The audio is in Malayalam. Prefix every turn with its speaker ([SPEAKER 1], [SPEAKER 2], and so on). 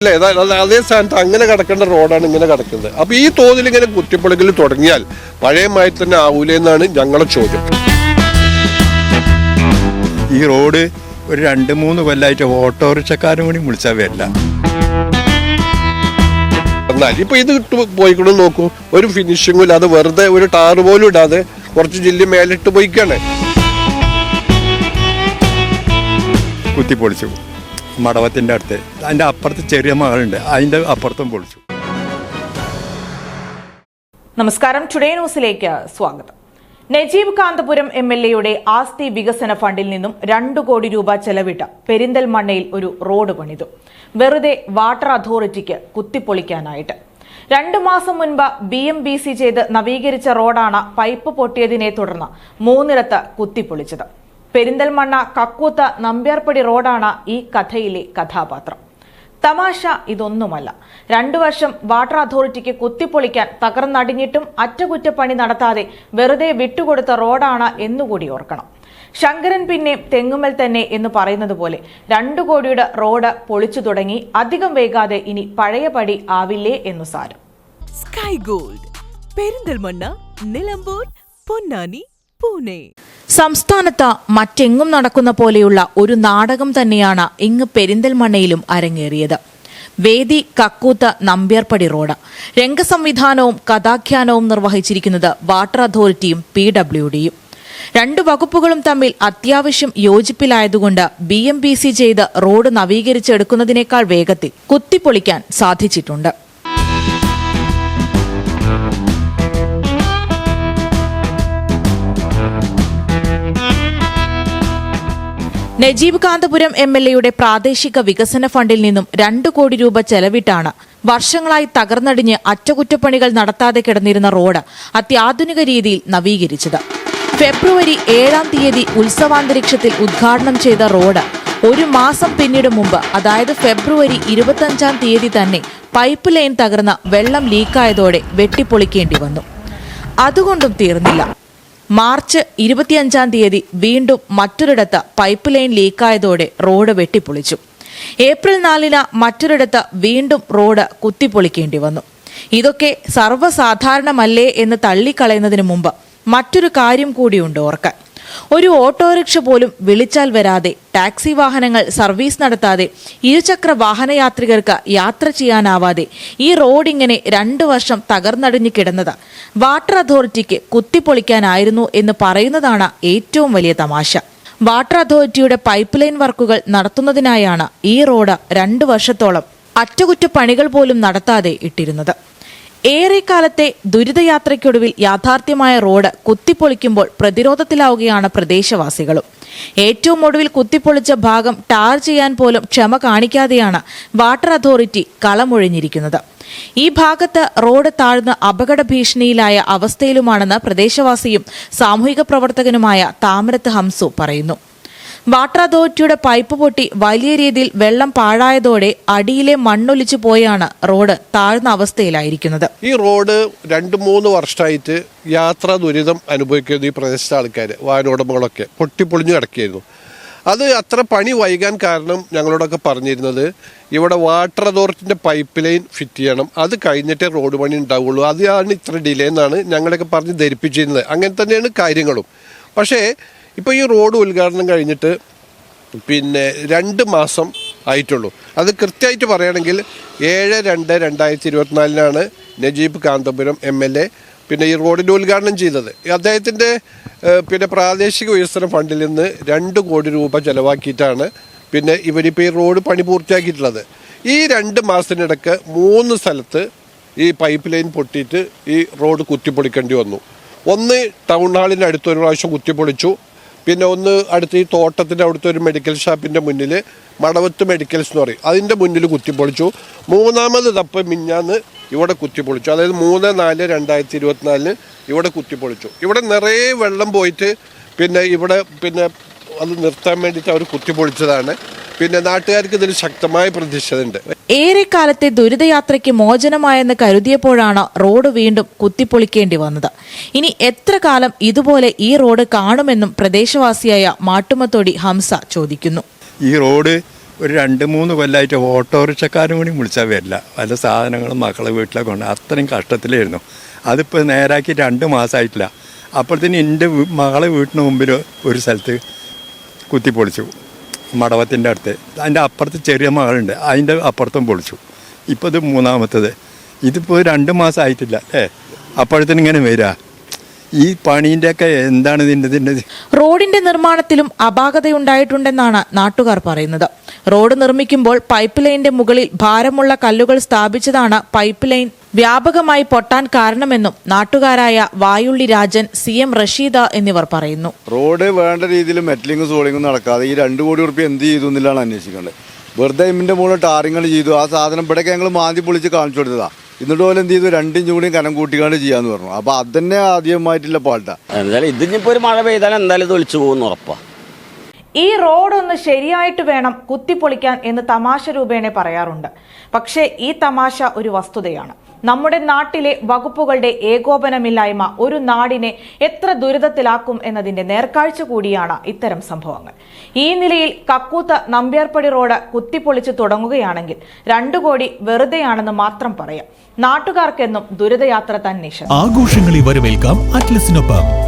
[SPEAKER 1] അല്ലേ അതാ- സ്ഥാനത്ത് അങ്ങനെ കിടക്കേണ്ട റോഡാണ് ഇങ്ങനെ കിടക്കുന്നത്. അപ്പൊ ഈ തോതിൽ ഇങ്ങനെ കുത്തിപ്പൊളിക്കൽ തുടങ്ങിയാൽ പഴയ മായി തന്നെ ആവൂലെന്നാണ് ഞങ്ങളുടെ ചോദ്യം.
[SPEAKER 2] ഈ റോഡ് ഒരു രണ്ട് മൂന്ന് കൊല്ലായിട്ട് ഓട്ടോറിക്ഷക്കാരും കൂടി വിളിച്ചാൽ വരില്ല.
[SPEAKER 1] എന്നാൽ ഇപ്പൊ ഇത് ഇട്ട് പോയിക്കൊണ്ട് നോക്കൂ. ഒരു ഫിനിഷിംഗും ഇല്ലാതെ വെറുതെ ഒരു ടാർ പോലും ഇടാതെ കുറച്ച് ജില്ല മേലിട്ട് പോയിക്കാണ്.
[SPEAKER 2] കുത്തിപ്പൊളിച്ചു. മടവത്തിന്റെ അടുത്ത്. അതിന്റെ അപ്പുറത്ത് ചെറിയ മകളുണ്ട്. അതിന്റെ അപ്പുറത്തും പൊളിച്ചു.
[SPEAKER 3] നമസ്കാരം. ടുഡേ ന്യൂസിലേക്ക് സ്വാഗതം. നജീബ് കാന്തപുരം എം എൽ എയുടെ ആസ്തി വികസന ഫണ്ടിൽ നിന്നും രണ്ടു കോടി രൂപ ചെലവിട്ട് പെരിന്തൽമണ്ണയിൽ ഒരു റോഡ് പണിതു. വെറുതെ വാട്ടർ അതോറിറ്റിക്ക് കുത്തിപ്പൊളിക്കാനായിട്ട്. രണ്ടു മാസം മുൻപ് ബി എം ബി സി ചെയ്ത് നവീകരിച്ച റോഡാണ് പൈപ്പ് പൊട്ടിയതിനെ തുടർന്ന് മൂന്നിടത്ത് കുത്തിപ്പൊളിച്ചത്. പെരിന്തൽമണ്ണ കക്കൂത്ത നമ്പ്യാർപ്പടി റോഡാണ് ഈ കഥയിലെ കഥാപാത്രം. തമാശ ഇതൊന്നുമല്ല. രണ്ടു വർഷം വാട്ടർ അതോറിറ്റിക്ക് കുത്തിപ്പൊളിക്കാൻ തകർന്നടിഞ്ഞിട്ടും അറ്റകുറ്റപ്പണി നടത്താതെ വെറുതെ വിട്ടുകൊടുത്ത റോഡാണ് എന്നുകൂടി ഓർക്കണം. ശങ്കരൻ പിന്നെ തെങ്ങുമൽ തന്നെ എന്ന് പറയുന്നത് പോലെ രണ്ടു കോടിയുടെ റോഡ് പൊളിച്ചു തുടങ്ങി അധികം വൈകാതെ ഇനി പഴയ പടി ആവില്ലേ എന്നു സാരം.
[SPEAKER 4] സ്കൈ ഗോൾഡ് പെരിന്തൽമണ്ണ നിലമ്പൂർ പൊന്നാനി പൂനെ
[SPEAKER 3] സംസ്ഥാനത്ത് മറ്റെങ്ങും നടക്കുന്ന പോലെയുള്ള ഒരു നാടകം തന്നെയാണ് ഇങ്ങ് പെരിന്തൽമണ്ണയിലും അരങ്ങേറിയത്. വേദി കക്കൂത്ത് നമ്പ്യാർപ്പടി റോഡ്. രംഗസംവിധാനവും കഥാഖ്യാനവും നിർവഹിച്ചിരിക്കുന്നത് വാട്ടർ അതോറിറ്റിയും പി ഡബ്ല്യു ഡിയും. രണ്ടു വകുപ്പുകളും തമ്മിൽ അത്യാവശ്യം യോജിപ്പിലായതുകൊണ്ട് ബി എം ബി സി ചെയ്ത് റോഡ് നവീകരിച്ചെടുക്കുന്നതിനേക്കാൾ വേഗത്തിൽ കുത്തിപ്പൊളിക്കാൻ സാധിച്ചിട്ടുണ്ട്. നജീബ് കാന്തപുരം എം എൽ എയുടെ പ്രാദേശിക വികസന ഫണ്ടിൽ നിന്നും രണ്ടു കോടി രൂപ ചെലവിട്ടാണ് വർഷങ്ങളായി തകർന്നടിഞ്ഞ് അറ്റകുറ്റപ്പണികൾ നടത്താതെ കിടന്നിരുന്ന റോഡ് അത്യാധുനിക രീതിയിൽ നവീകരിച്ചത്. ഫെബ്രുവരി ഏഴാം തീയതി ഉത്സവാന്തരീക്ഷത്തിൽ ഉദ്ഘാടനം ചെയ്ത റോഡ് ഒരു മാസം പിന്നീട് മുമ്പ് അതായത് ഫെബ്രുവരി ഇരുപത്തഞ്ചാം തീയതി തന്നെ പൈപ്പ് ലൈൻ തകർന്ന വെള്ളം ലീക്കായതോടെ വെട്ടിപ്പൊളിക്കേണ്ടി വന്നു. അതുകൊണ്ടും തീർന്നില്ല. മാർച്ച് ഇരുപത്തിയഞ്ചാം തീയതി വീണ്ടും മറ്റൊരിടത്ത് പൈപ്പ് ലൈൻ ലീക്കായതോടെ റോഡ് വെട്ടിപ്പൊളിച്ചു. ഏപ്രിൽ നാലിന് മറ്റൊരിടത്ത് വീണ്ടും റോഡ് കുത്തിപ്പൊളിക്കേണ്ടി വന്നു. ഇതൊക്കെ സർവസാധാരണമല്ലേ എന്ന് തള്ളിക്കളയുന്നതിന് മുമ്പ് മറ്റൊരു കാര്യം കൂടിയുണ്ട് ഓർക്കാൻ ഒരു ഓട്ടോറിക്ഷ പോലും വിളിച്ചാൽ വരാതെ ടാക്സി വാഹനങ്ങൾ സർവീസ് നടത്താതെ ഇരുചക്ര വാഹനയാത്രികർക്ക് യാത്ര ചെയ്യാനാവാതെ ഈ റോഡ് ഇങ്ങനെ രണ്ടു വർഷം തകർന്നടിഞ്ഞു കിടന്നത്. വാട്ടർ അതോറിറ്റിക്ക് കുത്തിപ്പൊളിക്കാനായിരുന്നു എന്ന് പറയുന്നതാണ് ഏറ്റവും വലിയ തമാശ. വാട്ടർ അതോറിറ്റിയുടെ പൈപ്പ് ലൈൻ വർക്കുകൾ നടത്തുന്നതിനായാണ് ഈ റോഡ് രണ്ടു വർഷത്തോളം അറ്റകുറ്റപ്പണികൾ പോലും നടത്താതെ ഇട്ടിരുന്നത്. ഏറെക്കാലത്തെ ദുരിതയാത്രയ്ക്കൊടുവിൽ യാഥാർത്ഥ്യമായ റോഡ് കുത്തിപ്പൊളിക്കുമ്പോൾ പ്രതിരോധത്തിലാവുകയാണ് പ്രദേശവാസികളും. ഏറ്റവും ഒടുവിൽ കുത്തിപ്പൊളിച്ച ഭാഗം ടാർ ചെയ്യാൻ പോലും ക്ഷമ കാണിക്കാതെയാണ് വാട്ടർ അതോറിറ്റി കളമൊഴിഞ്ഞിരിക്കുന്നത്. ഈ ഭാഗത്ത് റോഡ് താഴ്ന്ന് അപകട ഭീഷണിയിലായ അവസ്ഥയിലുമാണെന്ന് പ്രദേശവാസിയും സാമൂഹിക പ്രവർത്തകനുമായ താമരത്ത് ഹംസു പറയുന്നു. വാട്ടർ അതോറിറ്റിയുടെ പൈപ്പ് പൊട്ടി വലിയ രീതിയിൽ വെള്ളം പാഴായതോടെ അടിയിലെ മണ്ണൊലിച്ചു പോയാണ് റോഡ് താഴ്ന്ന അവസ്ഥയിലായിരിക്കുന്നത്.
[SPEAKER 1] ഈ റോഡ് രണ്ട് മൂന്ന് വർഷമായിട്ട് യാത്രാ ദുരിതം അനുഭവിക്കുന്ന ഈ പ്രദേശത്തെ ആൾക്കാർ വാഹനോടമകളൊക്കെ പൊട്ടിപ്പൊളിഞ്ഞു കിടക്കുകയായിരുന്നു. അത് അത്ര പണി വൈകാൻ കാരണം ഞങ്ങളോടൊക്കെ പറഞ്ഞിരുന്നത് ഇവിടെ വാട്ടർ അതോറിറ്റിന്റെ പൈപ്പ് ലൈൻ ഫിറ്റ് ചെയ്യണം. അത് കഴിഞ്ഞിട്ടേ റോഡ് പണി ഉണ്ടാവുള്ളൂ. അതാണ് ഇത്ര ഡിലേ എന്നാണ് ഞങ്ങളൊക്കെ പറഞ്ഞ് ധരിപ്പിച്ചിരുന്നത്. അങ്ങനെ തന്നെയാണ് കാര്യങ്ങളും. പക്ഷേ ഇപ്പോൾ ഈ റോഡ് ഉദ്ഘാടനം കഴിഞ്ഞിട്ട് പിന്നെ രണ്ട് മാസം ആയിട്ടുള്ളൂ. അത് കൃത്യമായിട്ട് പറയുകയാണെങ്കിൽ ഏഴ് രണ്ട് രണ്ടായിരത്തി ഇരുപത്തിനാലിനാണ് Najeeb Kanthapuram M L A പിന്നെ ഈ റോഡിന്റെ ഉദ്ഘാടനം ചെയ്തത്. അദ്ദേഹത്തിന്റെ പിന്നെ പ്രാദേശിക വികസന ഫണ്ടിൽ നിന്ന് രണ്ട് കോടി രൂപ ചിലവാക്കിയിട്ടാണ് പിന്നെ ഇവരിപ്പോൾ ഈ റോഡ് പണി പൂർത്തിയാക്കിയിട്ടുള്ളത്. ഈ രണ്ട് മാസത്തിനിടക്ക് മൂന്ന് സ്ഥലത്ത് ഈ പൈപ്പ് ലൈൻ പൊട്ടിയിട്ട് ഈ റോഡ് കുത്തിപ്പൊളിക്കേണ്ടി വന്നു. ഒന്ന് ടൗൺ ഹാളിന്റെ അടുത്തൊരു പ്രാവശ്യം കുത്തിപ്പൊളിച്ചു. പിന്നെ ഒന്ന് അടുത്ത് ഈ തോട്ടത്തിന്റെ അവിടുത്തെ ഒരു മെഡിക്കൽ ഷാപ്പിന്റെ മുന്നിൽ മടവത്ത് മെഡിക്കൽസ് എന്ന് പറയും. അതിന്റെ മുന്നിൽ കുത്തിപ്പൊളിച്ചു. മൂന്നാമത് തപ്പ് മിഞ്ഞാന്ന് ഇവിടെ കുത്തിപ്പൊളിച്ചു. അതായത് മൂന്ന് നാല് രണ്ടായിരത്തി ഇരുപത്തിനാലിന് ഇവിടെ കുത്തിപ്പൊളിച്ചു. ഇവിടെ നിറയെ വെള്ളം പോയിട്ട് പിന്നെ ഇവിടെ പിന്നെ അത് നിർത്താൻ വേണ്ടിയിട്ട് അവർ കുത്തിപ്പൊളിച്ചതാണ്. പിന്നെ നാട്ടുകാർക്ക് ഇതിൽ ശക്തമായ പ്രതിഷേധമുണ്ട്
[SPEAKER 3] ഏറെക്കാലത്തെ ദുരിതയാത്രയ്ക്ക് മോചനമായെന്ന് കരുതിയപ്പോഴാണ് റോഡ് വീണ്ടും കുത്തിപ്പൊളിക്കേണ്ടി വന്നത്. ഇനി എത്ര കാലം ഇതുപോലെ ഈ റോഡ് കാണുമെന്നും പ്രദേശവാസിയായ മാട്ടുമത്തൊടി ഹംസ ചോദിക്കുന്നു.
[SPEAKER 2] ഈ റോഡ് ഒരു രണ്ട് മൂന്ന് കൊല്ലമായിട്ട് ഓട്ടോറിക്ഷക്കാരും കൂടി വിളിച്ചാൽ വരില്ല. പല സാധനങ്ങളും മക്കളെ വീട്ടിലൊക്കെ ഉണ്ട് അത്രയും കഷ്ടത്തിലായിരുന്നു. അതിപ്പോൾ നേരാക്കി രണ്ട് മാസമായിട്ടില്ല അപ്പോഴത്തേന് എന്റെ മകളെ വീട്ടിന് മുമ്പിൽ ഒരു സ്ഥലത്ത് കുത്തി പൊളിച്ചു മടവത്തിന്റെ അടുത്ത്. അതിന്റെ അപ്പുറത്ത് ചെറിയ മകളുണ്ട്. അതിന്റെ അപ്പുറത്തും പൊളിച്ചു. ഇപ്പോൾ ഇത് മൂന്നാമത്തത്. ഇതിപ്പോൾ രണ്ട് മാസം ആയിട്ടില്ല അല്ലേ? അപ്പോഴത്തേന് ഇങ്ങനെ വരിക ഈ പണീന്റെയൊക്കെ എന്താണ് ഇതിന്റെ ഇതിന്റെ
[SPEAKER 3] റോഡിന്റെ നിർമ്മാണത്തിലും അപാകതയുണ്ടായിട്ടുണ്ടെന്നാണ് നാട്ടുകാർ പറയുന്നത്. റോഡ് നിർമ്മിക്കുമ്പോൾ പൈപ്പ് ലൈനിന്റെ മുകളിൽ ഭാരമുള്ള കല്ലുകൾ സ്ഥാപിച്ചതാണ് പൈപ്പ് ലൈൻ വ്യാപകമായി പൊട്ടാൻ കാരണമെന്നും നാട്ടുകാരായ വായുള്ളി രാജൻ സി എം റഷീദ എന്നിവർ പറയുന്നു.
[SPEAKER 5] റോഡ് വേണ്ട രീതിയിൽ മെറ്റലിങ്ങും സോളിങ്ങും നടക്കാതെ ഈ രണ്ട് കോടി ഉറപ്പ് എന്ത് ചെയ്തു എന്നില്ലാണ് അന്വേഷിക്കേണ്ടത്. വെറുതെ ഇമ്മിന്റെ മുകളിൽ ടാറിങ്ങൾ ചെയ്തു. ആ സാധനം ഇവിടെയൊക്കെ ഞങ്ങൾ മാന്തി പൊളിച്ച് കാണിച്ചു കൊടുത്തതാ. എന്നിട്ട് പോലെ എന്ത് ചെയ്തു? രണ്ടും ചൂടിയും കനം കൂട്ടിക്കാണ്ട് ചെയ്യാന്ന് പറഞ്ഞു. അപ്പൊ അത് തന്നെ ആദ്യമായിട്ടുള്ള പാട്ടാ.
[SPEAKER 6] എന്തായാലും ഇതിനിപ്പോ ഒരു മഴ പെയ്താൽ എന്തായാലും തൊളിച്ചു പോകുന്നു ഉറപ്പാ.
[SPEAKER 3] ഈ ഈ ഒന്ന് ശരിയായിട്ട് വേണം കുത്തിപ്പൊളിക്കാൻ എന്ന് തമാശ രൂപേണ പറയാറുണ്ട്. പക്ഷേ ഈ തമാശ ഒരു വസ്തുതയാണ്. നമ്മുടെ നാട്ടിലെ വകുപ്പുകളുടെ ഏകോപനമില്ലായ്മ ഒരു നാടിനെ എത്ര ദുരിതത്തിലാക്കും എന്നതിന്റെ നേർക്കാഴ്ച കൂടിയാണ് ഇത്തരം സംഭവങ്ങൾ. ഈ നിലയിൽ കക്കൂത്ത നമ്പ്യാർപ്പടി റോഡ് കുത്തിപ്പൊളിച്ചു തുടങ്ങുകയാണെങ്കിൽ രണ്ടു കോടി വെറുതെയാണെന്ന് മാത്രം പറയാം. നാട്ടുകാർക്കെന്നും ദുരിതയാത്ര തന്നെ ആഘോഷങ്ങളിൽ
[SPEAKER 7] ആഘോഷങ്ങളെ വരവേൽക്കാം അറ്റ്ലസിനൊപ്പം.